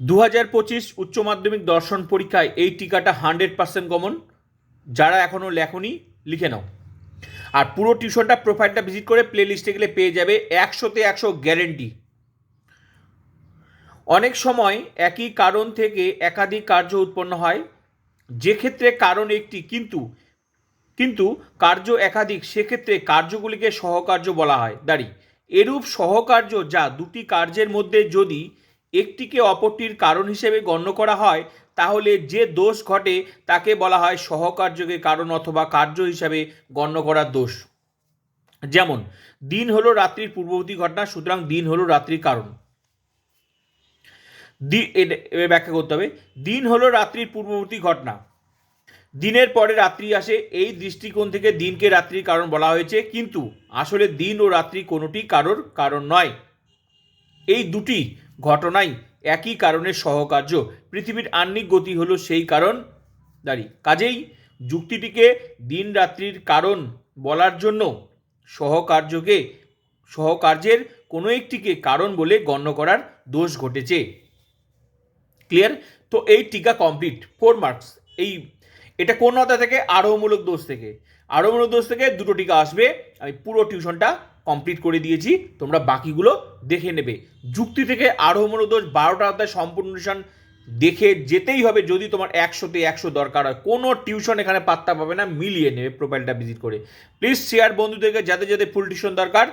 দু হাজার পঁচিশ উচ্চ মাধ্যমিক দর্শন পরীক্ষায় এই টিকাটা হান্ড্রেড পার্সেন্ট কমন। যারা এখনও লেখনি, লিখে নাও। আর পুরো টিউশনটা প্রোফাইলটা ভিজিট করে প্লে লিস্টে গেলে পেয়ে যাবে একশোতে একশো গ্যারেন্টি। অনেক সময় একই কারণ থেকে একাধিক কার্য উৎপন্ন হয়। যে ক্ষেত্রে কারণ একটি, কিন্তু কিন্তু কার্য একাধিক, সেক্ষেত্রে কার্যগুলিকে সহকার্য বলা হয়। দাঁড়ি, এরূপ সহকার্য যা দুটি কার্যের মধ্যে যদি একটিকে অপরটির কারণ হিসেবে গণ্য করা হয়, তাহলে যে দোষ ঘটে তাকে বলা হয় সহকার্যকে কারণ অথবা কার্য হিসাবে গণ্য করার দোষ। যেমন, দিন হলো রাত্রির পূর্ববর্তী ঘটনা, সুতরাং দিন হলো রাত্রির কারণ। ব্যাখ্যা করতে হবে। দিন হলো রাত্রির পূর্ববর্তী ঘটনা। দিনের পরে রাত্রি আসে, এই দৃষ্টিকোণ থেকে দিনকে রাত্রির কারণ বলা হয়েছে, কিন্তু আসলে দিন ও রাত্রি কোনোটি কারোর কারণ নয়। এই দুটি ঘটনাই একই কারণে সহকার্য। পৃথিবীর আহ্নিক গতি হলো সেই কারণ। দাঁড়ি, কাজেই যুক্তিটিকে দিন রাত্রির কারণ বলার জন্য সহকার্যকে, সহকার্যের কোনো একটিকে কারণ বলে গণ্য করার দোষ ঘটেছে। ক্লিয়ার? তো এই টিকা কমপ্লিট। Four marks. এই, এটা কোন অধ্যায় থেকে আরোহমূলক দোষ থেকে? আরোহমূলক দোষ থেকে দুটো টিকা আসবে। আমি পুরো টিউশনটা কমপ্লিট করে দিয়েছি, তোমরা বাকিগুলো দেখে নেবে। যুক্তি থেকে আরোহমূলক দোষ বারোটা অধ্যায় সম্পূর্ণ টিউশন দেখে যেতেই হবে, যদি তোমার একশোতে একশো দরকার হয়। কোনো টিউশন এখানে পাত্তা পাবে না, মিলিয়ে নেবে প্রোফাইলটা ভিজিট করে। প্লিজ শেয়ার বন্ধুদেরকে, যাদের যাদের ফুল টিউশন দরকার